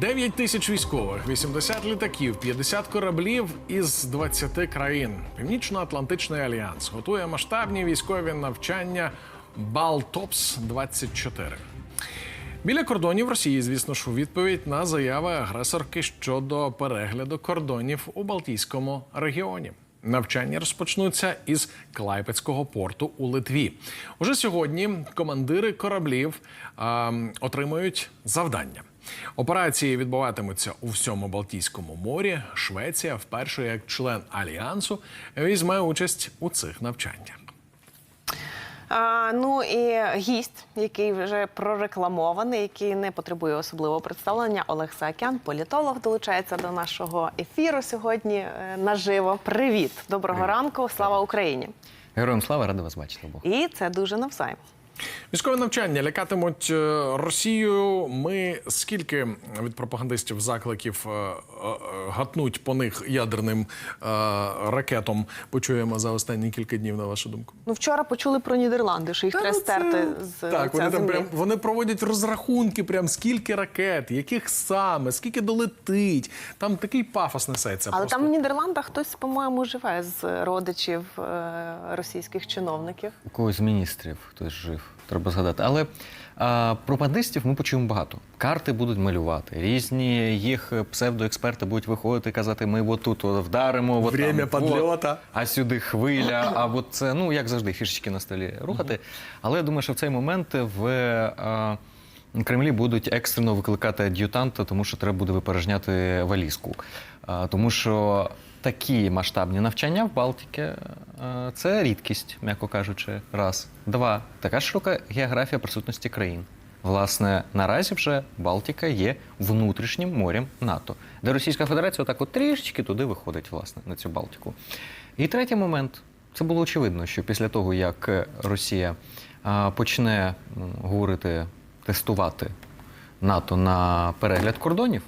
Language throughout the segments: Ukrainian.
9 тисяч військових, 80 літаків, 50 кораблів із 20 країн. Північно-Атлантичний альянс готує масштабні військові навчання Балтопс 24 Біля кордонів Росії, звісно ж, у відповідь на заяви агресорки щодо перегляду кордонів у Балтійському регіоні. Навчання розпочнуться із Клайпецького порту у Литві. Уже сьогодні командири кораблів а, отримують завдання. Операції відбуватимуться у всьому Балтійському морі. Швеція, вперше як член альянсу, візьме участь у цих навчаннях. А, ну і гість, який вже прорекламований, який не потребує особливого представлення. Олег Саакян, політолог, долучається до нашого ефіру сьогодні е, наживо. Привіт, доброго ранку, слава Україні! Героям слава, рада вас бачити. Бог. І це дуже навзаєм. Військове навчання лякатимуть е, Росію. Ми скільки від пропагандистів закликів е, е, гатнуть по них ядерним ракетом почуємо за останні кілька днів, на вашу думку? Ну вчора почули про Нідерланди, що їх треба ну, це- стерти з так. Вони там прям вони проводять розрахунки, прям скільки ракет, яких саме, скільки долетить. Там такий пафос несеться. Але просто. там в Нідерландах хтось, по-моєму, живе з родичів російських чиновників. У когось з міністрів хтось жив, треба згадати. Але а, пропагандистів ми почуємо багато. Карти будуть малювати, різні їх псевдоексперти будуть виходити і казати, ми от тут от вдаримо, от Время там, подльота. от, а сюди хвиля, а от це, ну як завжди, фішечки на столі рухати. Але я думаю, що в цей момент в. А, Кремлі будуть екстрено викликати ад'ютанта, тому що треба буде випорожняти валізку. Тому що такі масштабні навчання в Балтіки це рідкість, м'яко кажучи. Раз. Два. Така широка географія присутності країн. Власне, наразі вже Балтіка є внутрішнім морем НАТО, де Російська Федерація отак от трішечки туди виходить, власне, на цю Балтику. І третій момент. Це було очевидно, що після того, як Росія почне говорити, тестувати НАТО на перегляд кордонів,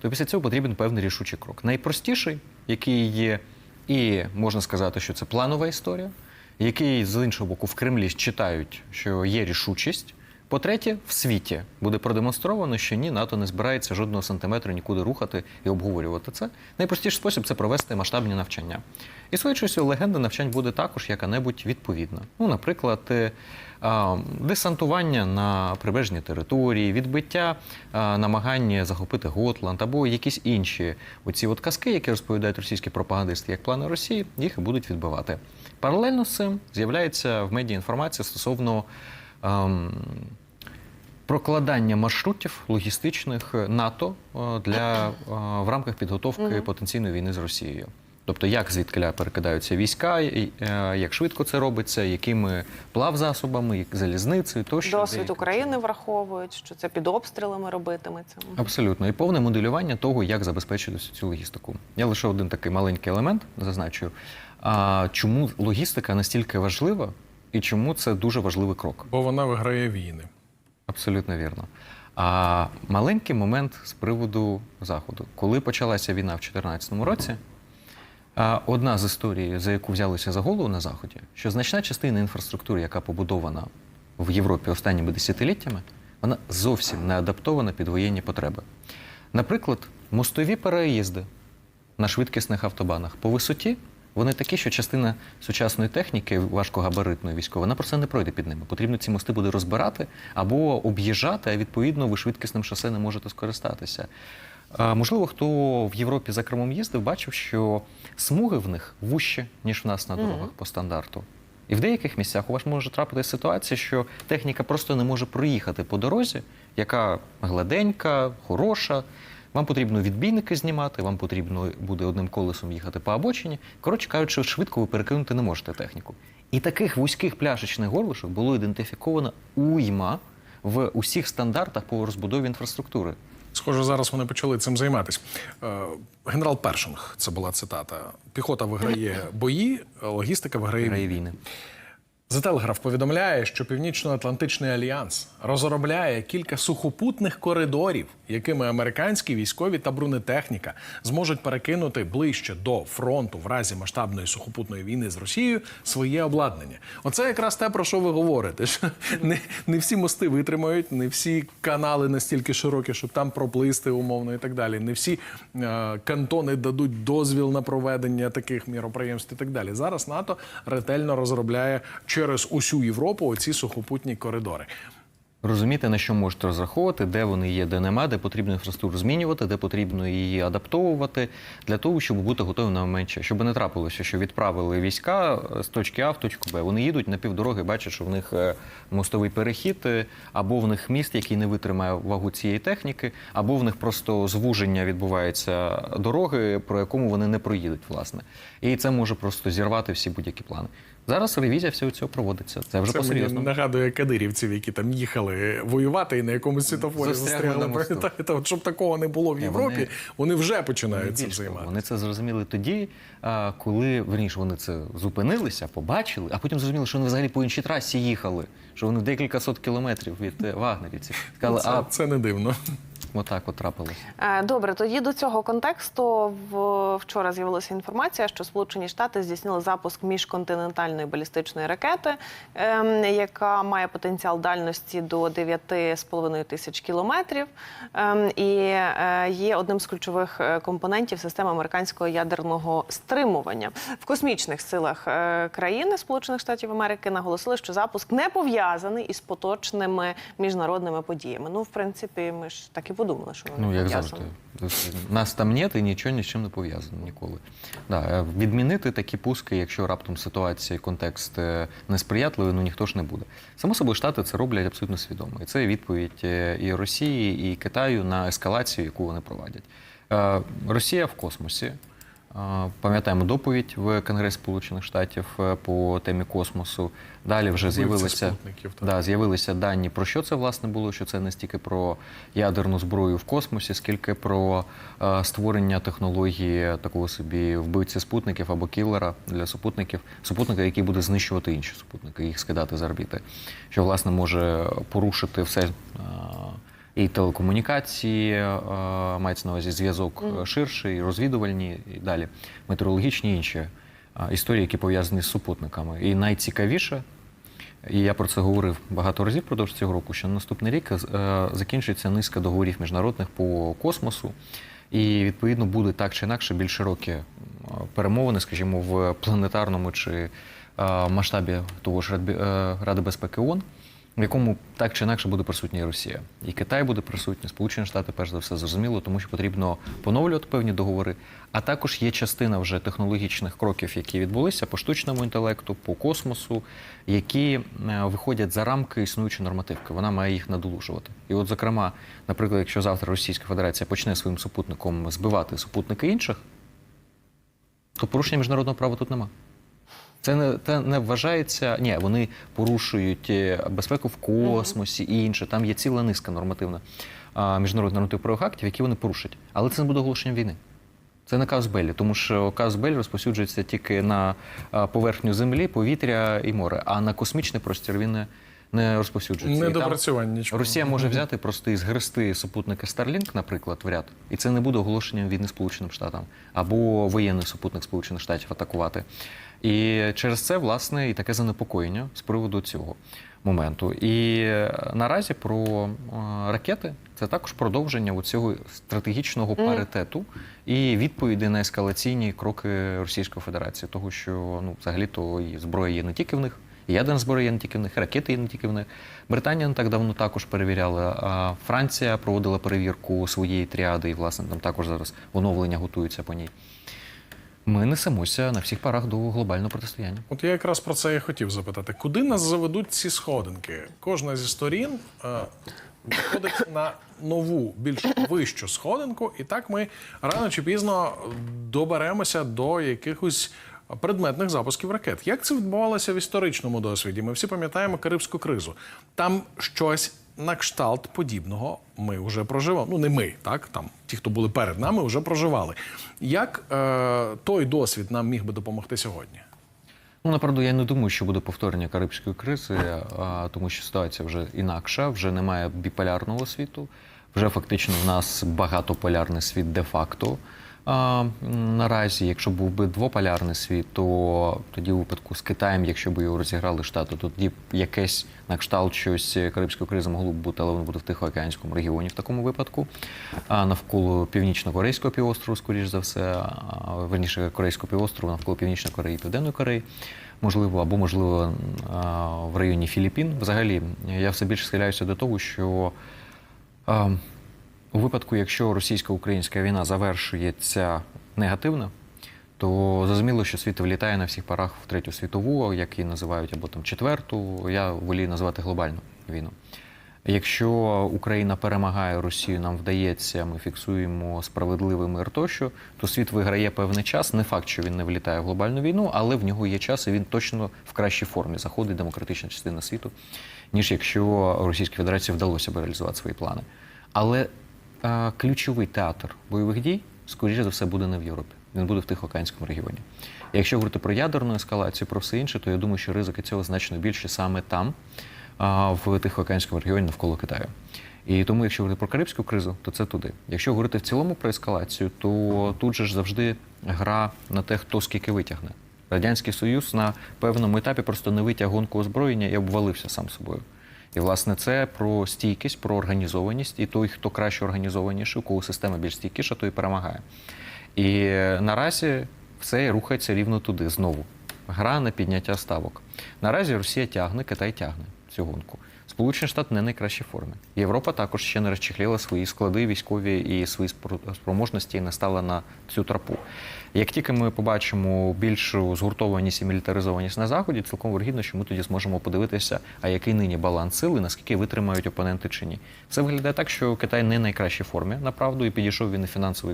то після цього потрібен певний рішучий крок. Найпростіший, який є, і можна сказати, що це планова історія, який з іншого боку в Кремлі читають, що є рішучість. По-третє, в світі буде продемонстровано, що ні, НАТО не збирається жодного сантиметру нікуди рухати і обговорювати це. Найпростіший спосіб це провести масштабні навчання. І своєчасі легенда навчань буде також яка-небудь відповідна. Ну, наприклад, е, десантування на прибережній території, відбиття намагання захопити Готланд або якісь інші оці от казки, які розповідають російські пропагандисти, як плани Росії, їх будуть відбивати. Паралельно з цим з'являється в медіа інформація стосовно. ем, Прокладання маршрутів логістичних НАТО е, для е, в рамках підготовки потенційної війни з Росією. Тобто, як звідкиля перекидаються війська, е, як швидко це робиться, якими плавзасобами, як залізницею, тощо Досвід деякі- України враховують, що це під обстрілами робитиметься. Абсолютно, і повне моделювання того, як забезпечити цю логістику. Я лише один такий маленький елемент зазначу. А чому логістика настільки важлива, і чому це дуже важливий крок? Бо вона виграє війни. Абсолютно вірно. А маленький момент з приводу заходу, коли почалася війна в 2014 році. Одна з історій, за яку взялися за голову на заході, що значна частина інфраструктури, яка побудована в Європі останніми десятиліттями, вона зовсім не адаптована під воєнні потреби. Наприклад, мостові переїзди на швидкісних автобанах по висоті. Вони такі, що частина сучасної техніки важкогабаритної військової, вона просто не пройде під ними. Потрібно ці мости буде розбирати або об'їжджати, а відповідно ви швидкісним шосе не можете скористатися. Можливо, хто в Європі за кермом їздив, бачив, що смуги в них вужчі, ніж в нас на дорогах по стандарту. І в деяких місцях у вас може трапитися ситуація, що техніка просто не може проїхати по дорозі, яка гладенька, хороша. Вам потрібно відбійники знімати, вам потрібно буде одним колесом їхати по обочині. Коротше кажучи, швидко ви перекинути не можете техніку. І таких вузьких пляшечних горлишок було ідентифіковано уйма в усіх стандартах по розбудові інфраструктури. Схоже, зараз вони почали цим займатися. Е, Генерал Першинг, це була цитата. Піхота виграє бої, логістика виграє Грає війни. Війни. Зателеграф повідомляє, що Північно-Атлантичний альянс розробляє кілька сухопутних коридорів, якими американські військові та бронетехніка зможуть перекинути ближче до фронту в разі масштабної сухопутної війни з Росією своє обладнання. Оце якраз те, про що ви говорите. Що не, не всі мости витримають, не всі канали настільки широкі, щоб там проплисти умовно і так далі. Не всі е, кантони дадуть дозвіл на проведення таких міроприємств і так далі. Зараз НАТО ретельно розробляє через усю Європу оці сухопутні коридори. Розуміти, на що можуть розраховувати, де вони є, де нема, де потрібно інфраструктуру змінювати, де потрібно її адаптовувати для того, щоб бути готовим на менше, щоб не трапилося, що відправили війська з точки А в точку Б. Вони їдуть на півдороги, бачать, що в них е, мостовий перехід, е, або в них міст, який не витримає вагу цієї техніки, або в них просто звуження відбувається дороги, про якому вони не проїдуть, власне. І це може просто зірвати всі будь-які плани. Зараз ревізія всього цього проводиться. Це вже Це мені посерйозно. нагадує кадирівців, які там їхали воювати і на якомусь світофорі Застрягли Пам'ятаєте, щоб такого не було в Європі, вони, вони- вже починають цим займатися. Вони це зрозуміли тоді, коли верніше вони це зупинилися, побачили, а потім зрозуміли, що вони взагалі по іншій трасі їхали, що вони декілька сот кілометрів від е, вагнерівців. Сказали, Це, а це не дивно. Отак от. Е, Добре, тоді до цього контексту вчора з'явилася інформація, що Сполучені Штати здійснили запуск міжконтинентальної балістичної ракети, ем, яка має потенціал дальності до 9,5 тисяч кілометрів, ем, і е, є одним з ключових е, компонентів системи американського ядерного стримування. В космічних силах країни Сполучених Штатів Америки наголосили, що запуск не пов'язаний із поточними міжнародними подіями. Ну, в принципі, ми ж так і подумали, що вони Ну, як завжди. Нас там нет і нічого ні з чим не пов'язано ніколи. Да, е, відмінити такі пуски, якщо раптом ситуація і контекст е, несприятливий, ну ніхто ж не буде. Само собою, Штати це роблять абсолютно свідомо. І це відповідь е, і Росії, і Китаю на ескалацію, яку вони проводять. Росія в космосі. Е, Пам'ятаємо доповідь в Конгрес Сполучених Штатів е, по темі космосу. Далі вже з'явилися да, з'явилися дані про що це власне було. Що це не стільки про ядерну зброю в космосі, скільки про е, створення технології такого собі вбивці спутників або кілера для супутників, супутника, який буде знищувати інші супутники, їх скидати з орбіти, що власне може порушити все. І телекомунікації, е, мається на увазі зв'язок ширший, розвідувальні і далі, метеорологічні і інші історії, які пов'язані з супутниками. І найцікавіше, і я про це говорив багато разів впродовж цього року, що на наступний рік е, закінчиться низка договорів міжнародних по космосу, і відповідно буде так чи інакше більш широкі е, перемовини, скажімо, в планетарному чи масштабі того ж Ради безпеки ООН, в якому так чи інакше буде присутня і Росія. І Китай буде присутній, Сполучені Штати, перш за все, зрозуміло, тому що потрібно поновлювати певні договори. А також є частина вже технологічних кроків, які відбулися по штучному інтелекту, по космосу, які е, виходять за рамки існуючої нормативки. Вона має їх надолужувати. І, от, зокрема, наприклад, якщо завтра Російська Федерація почне своїм супутником збивати супутники інших, то порушення міжнародного права тут нема. Це не це не вважається. Ні, вони порушують е, безпеку в космосі і інше. Там є ціла низка нормативна міжнародних нормативних правових актів, які вони порушать. Але це не буде оголошенням війни. Це не казус Беллі, тому що казус Беллі розповсюджується тільки на поверхню землі, повітря і море, а на космічний простір він не, не розповсюджується. Недопрацювань нічого. Росія може взяти просто і згрести супутники Starlink, наприклад, в ряд, і це не буде оголошенням війни Сполученим Штатам або воєнний супутник Сполучених Штатів атакувати. І через це, власне, і таке занепокоєння з приводу цього моменту. І е, наразі про е, ракети це також продовження цього стратегічного паритету і відповіді на ескалаційні кроки Російської Федерації, того що ну, взагалі-то і зброя є не тільки в них. Ядерна зброя є не тільки в них, ракети є не тільки в них. Британія не так давно також перевіряла. А Франція проводила перевірку своєї тріади, і власне там також зараз оновлення готуються по ній. Ми несемося на всіх парах до глобального протистояння. От я якраз про це і хотів запитати. Куди нас заведуть ці сходинки? Кожна зі сторін е, виходить на нову, більш вищу сходинку, і так ми рано чи пізно доберемося до якихось предметних запусків ракет. Як це відбувалося в історичному досвіді? Ми всі пам'ятаємо Карибську кризу. Там щось на кшталт подібного ми вже проживали. Ну, не ми, так там ті, хто були перед нами, вже проживали. Як е, той досвід нам міг би допомогти сьогодні? Ну, направду, я не думаю, що буде повторення Карибської кризи, а, тому що ситуація вже інакша, вже немає біполярного світу, вже фактично в нас багатополярний світ де-факто. А, наразі, якщо був би двополярний світ, то тоді у випадку з Китаєм, якщо б його розіграли Штати, то тоді якесь на кшталт щось Карибської кризи могло б бути, але воно буде в Тихоокеанському регіоні в такому випадку. А навколо північно-корейського півострову, скоріш за все, верніше Корейського півострову, навколо Північної Кореї Південної Кореї, можливо, або можливо в районі Філіппін. Взагалі, я все більше схиляюся до того, що а, у випадку, якщо російсько-українська війна завершується негативно, то зрозуміло, що світ влітає на всіх парах в третю світову, як її називають, або там четверту. Я волію називати глобальну війну. Якщо Україна перемагає Росію, нам вдається, ми фіксуємо справедливий мир тощо, то світ виграє певний час. Не факт, що він не влітає в глобальну війну, але в нього є час, і він точно в кращій формі заходить демократична частина світу, ніж якщо Російській Федерації вдалося б реалізувати свої плани. Але ключовий театр бойових дій, скоріше за все, буде не в Європі. Він буде в Тихоокеанському регіоні. Якщо говорити про ядерну ескалацію, про все інше, то я думаю, що ризики цього значно більші саме там, а, в Тихоокеанському регіоні навколо Китаю. І тому, якщо говорити про Карибську кризу, то це туди. Якщо говорити в цілому про ескалацію, то тут же ж завжди гра на те, хто скільки витягне. Радянський Союз на певному етапі просто не витяг гонку озброєння і обвалився сам собою. І, власне, це про стійкість, про організованість. І той, хто краще організованіший, у кого система більш стійкіша, той і перемагає. І е, наразі все рухається рівно туди знову. Гра на підняття ставок. Наразі Росія тягне, Китай тягне цю гонку. Сполучені Штати не в найкращій формі. Європа також ще не розчехліла свої склади військові і свої спро- спроможності і не стала на цю тропу. Як тільки ми побачимо більшу згуртованість і мілітаризованість на заході, цілком вирогідно, що ми тоді зможемо подивитися, а який нині баланс сили, наскільки витримають опоненти чи ні. Це виглядає так, що Китай не найкращій формі, направду, і підійшов він і фінансово,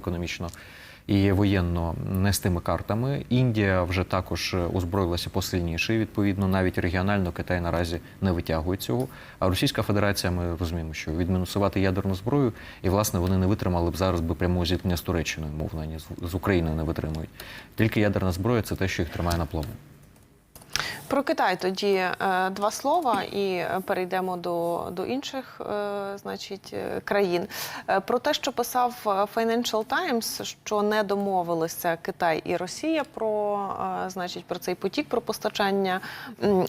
і воєнно не з тими картами. Індія вже також озброїлася посильніше. Відповідно, навіть регіонально Китай наразі не витягує цього. А Російська Федерація, ми розуміємо, що відмінусувати ядерну зброю, і власне вони не витримали б зараз би прямого зіткнення з Туреччиною, мовно, з- Україною не витримують. Тільки ядерна зброя це те, що їх тримає на плаву. Про Китай тоді е, два слова і перейдемо до, до інших е, значить, е, країн. Е, Про те, що писав е, Financial Times, що не домовилися Китай і Росія про, е, значить, про цей потік про постачання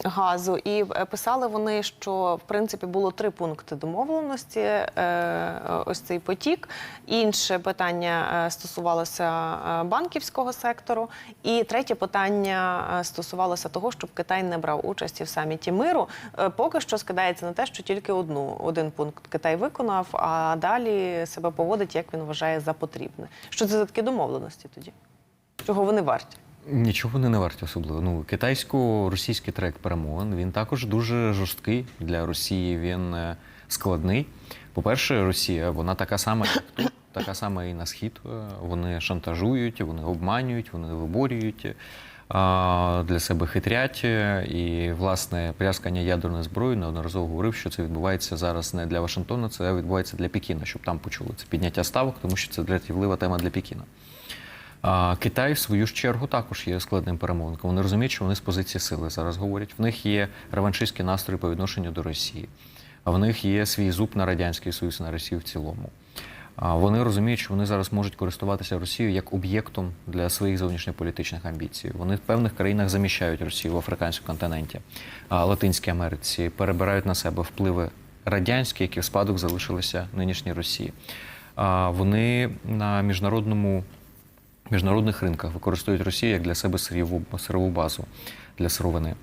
газу. І е, писали вони, що в принципі було три пункти домовленості. е, Ось цей потік. Інше питання е, стосувалося е, банківського сектору. І третє питання е, стосувалося того, щоб Китай не брав участі в саміті миру. Е, Поки що скидається на те, що тільки одну один пункт Китай виконав, а далі себе поводить, як він вважає за потрібне. Що це за такі домовленості тоді? Чого вони варті? Нічого вони не варті особливо. Ну, китайсько-російський трек перемовин він також дуже жорсткий для Росії. Він е, складний. По-перше, Росія вона така сама, як тут, така сама і на схід. Е, Вони шантажують, вони обманюють, вони виборюють. Для себе хитрять і власне пряскання ядерної зброї неодноразово говорив, що це відбувається зараз не для Вашингтона, це відбувається для Пекіна, щоб там почули це підняття ставок, тому що це дратівлива тема для Пекіна. А Китай, в свою ж чергу, також є складним перемовником. Вони розуміють, що вони з позиції сили зараз говорять. В них є реваншистські настрої по відношенню до Росії, а в них є свій зуб на радянський союз на Росію в цілому. Вони розуміють, що вони зараз можуть користуватися Росією як об'єктом для своїх зовнішньополітичних амбіцій. Вони в певних країнах заміщають Росію в африканському континенті, Латинській Америці, перебирають на себе впливи радянські, які в спадок залишилися нинішній Росії. Вони на міжнародному міжнародних ринках використовують Росію як для себе сирову, сирову базу для сировини.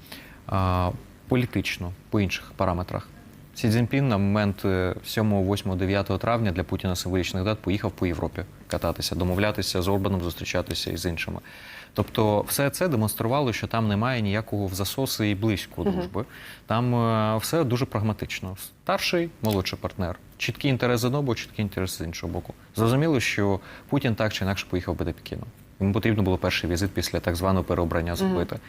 Політично, по інших параметрах. Сі Цзіньпін на момент е, 7, 8, 9 травня для Путіна символічних дат поїхав по Європі кататися, домовлятися з Орбаном, зустрічатися і з іншими. Тобто, все це демонструвало, що там немає ніякого взасосу і близької дружби. Там е, все дуже прагматично. Старший, молодший партнер, чіткий інтерес з одного боку, чіткий інтерес з іншого боку. Зрозуміло, що Путін так чи інакше поїхав би до Пекіну. Йому потрібно було перший візит після так званого переобрання зробити.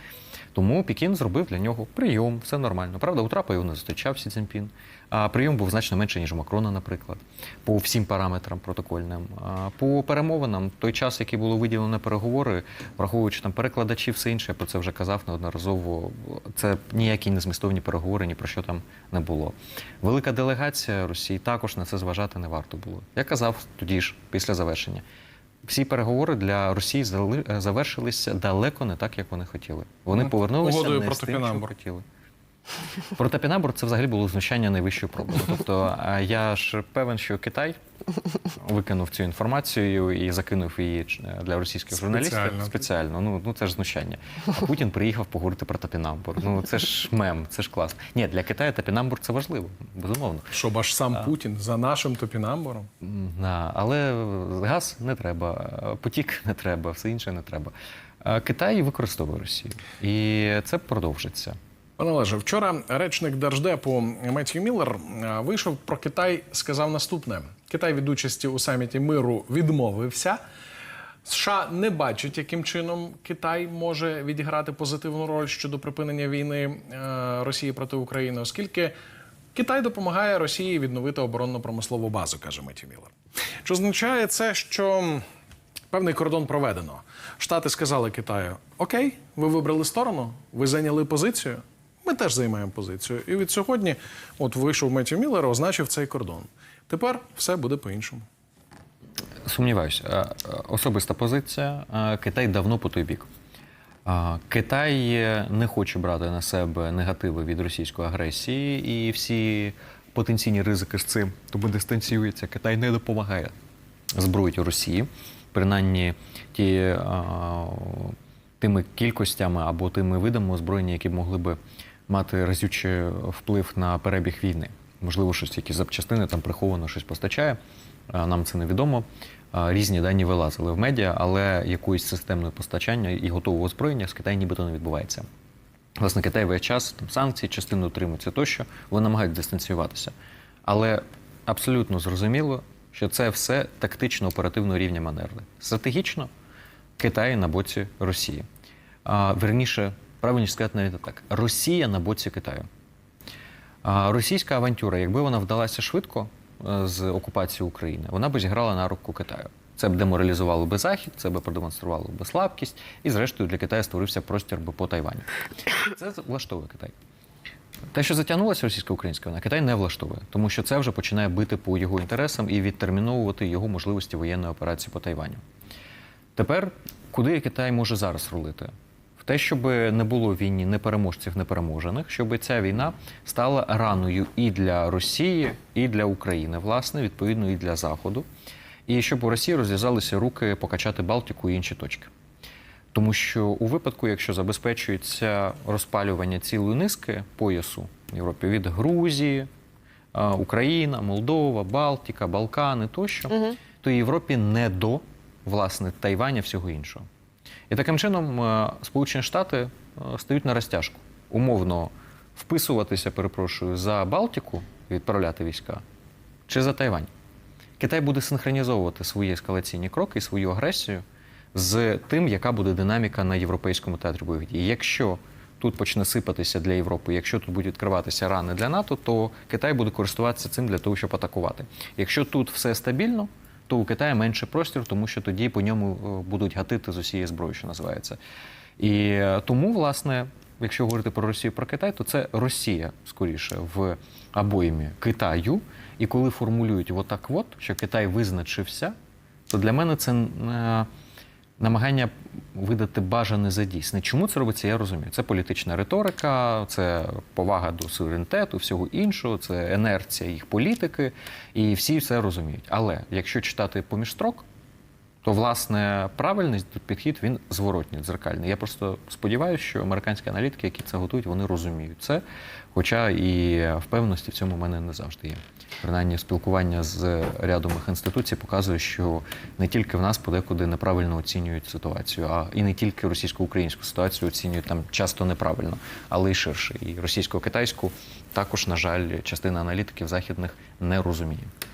Тому Пекін зробив для нього прийом, все нормально. Правда, у Трапа його не зустрічав Сі Цзіньпін, а прийом був значно менше, ніж у Макрона, наприклад, по всім параметрам протокольним. А по перемовинам, той час, який було виділено на переговори, враховуючи там перекладачі, все інше, я про це вже казав неодноразово. Це ніякі не змістовні переговори, ні про що там не було. Велика делегація Росії також на це зважати не варто було. Я казав тоді ж, після завершення. Всі переговори для Росії е, завершилися далеко не так, як вони хотіли. Вони Ну, повернулися не з тим, що хотіли. Про топінамбур це взагалі було знущання найвищої проби. Тобто я ж певен, що Китай викинув цю інформацію і закинув її е, для російських журналістів Спеціально. спеціально. Ну, ну це ж знущання. А Путін приїхав поговорити про топінамбур. Ну це ж мем, це ж клас. Ні, для Китаю топінамбур це важливо, безумовно. Щоб аж сам Путін за нашим топінамбуром. Да, але газ не треба, потік не треба, все інше не треба. Китай використовує Росію, і це продовжиться. Пане Олеже, вчора речник Держдепу Меттью Міллер е, вийшов про Китай, сказав наступне: Китай від участі у саміті миру відмовився. США не бачать, яким чином Китай може відіграти позитивну роль щодо припинення війни е, Росії проти України, оскільки Китай допомагає Росії відновити оборонно-промислову базу, каже Меттью Міллер. Чи означає це, що Певний кордон проведено. Штати сказали Китаю: Окей, ви вибрали сторону, ви зайняли позицію. Ми теж займаємо позицію. І від сьогодні, от вийшов Меттю Міллер, означив цей кордон. Тепер все буде по-іншому. Сумніваюся. Е, е, Особиста позиція. Е, Китай давно по той бік. Китай не хоче брати на себе негативи від російської агресії і всі потенційні ризики з цим, тому дистанціюється. Китай не допомагає зброїть Росії, принаймні ті, тими кількостями або тими видами озброєння, які могли би мати разючий вплив на перебіг війни. Можливо, щось якісь запчастини там приховано щось постачає. Нам це невідомо. Різні дані вилазили в медіа, але якоїсь системної постачання і готового озброєння з Китаю нібито не відбувається. Власне, Китай весь час там санкції, частину утримується тощо, вони намагаються дистанціюватися. Але абсолютно зрозуміло, що це все тактично оперативного рівня маневри. Стратегічно Китай на боці Росії. А, верніше, правильніше сказати навіть так: Росія на боці Китаю. Російська авантюра, якби вона вдалася швидко е, з окупації України, вона б зіграла на руку Китаю. Це б деморалізувало би Захід, це б продемонструвало би слабкість, і, зрештою, для Китаю створився простір би по Тайваню. Це влаштовує Китай. Те, що затягнулася російсько-українська війна, Китай не влаштовує, тому що це вже починає бити по його інтересам і відтерміновувати його можливості воєнної операції по Тайваню. Тепер куди Китай може зараз рулити? Те, щоб не було війні непереможців, непереможених, щоб ця війна стала раною і для Росії, і для України, власне, відповідно, і для Заходу. І щоб у Росії розв'язалися руки покачати Балтику і інші точки. Тому що у випадку, якщо забезпечується розпалювання цілої низки поясу в Європі від Грузії, Україна, Молдова, Балтика, Балкани тощо, то Європі не до власне Тайваня всього іншого. І таким чином е, Сполучені Штати е, стають на розтяжку. Умовно вписуватися, перепрошую, за Балтику, відправляти війська, чи за Тайвань. Китай буде синхронізовувати свої ескалаційні кроки і свою агресію з тим, яка буде динаміка на європейському театрі бойових дій. Якщо тут почне сипатися для Європи, якщо тут будуть відкриватися рани для НАТО, то Китай буде користуватися цим для того, щоб атакувати. Якщо тут все стабільно, то у Китаю менше простір, тому що тоді по ньому е, будуть гатити з усієї зброї, що називається. І е, тому, власне, якщо говорити про Росію про Китай, то це Росія скоріше в обоймі Китаю. І коли формулюють отак, от, що Китай визначився, то для мене це е, намагання видати бажане за дійсне. Чому це робиться, я розумію. Це політична риторика, це повага до суверенітету, всього іншого, це інерція їх політики, і всі це розуміють. Але якщо читати поміж строк, то власне правильний підхід він зворотній, дзеркальний. Я просто сподіваюся, що американські аналітики, які це готують, вони розуміють це. Хоча і впевненості в цьому в мене не завжди є. Принаймні, спілкування з рядом інституцій показує, що не тільки в нас подекуди неправильно оцінюють ситуацію, а і не тільки російсько-українську ситуацію оцінюють там часто неправильно, але й ширше. І російсько-китайську також, на жаль, частина аналітиків західних не розуміє.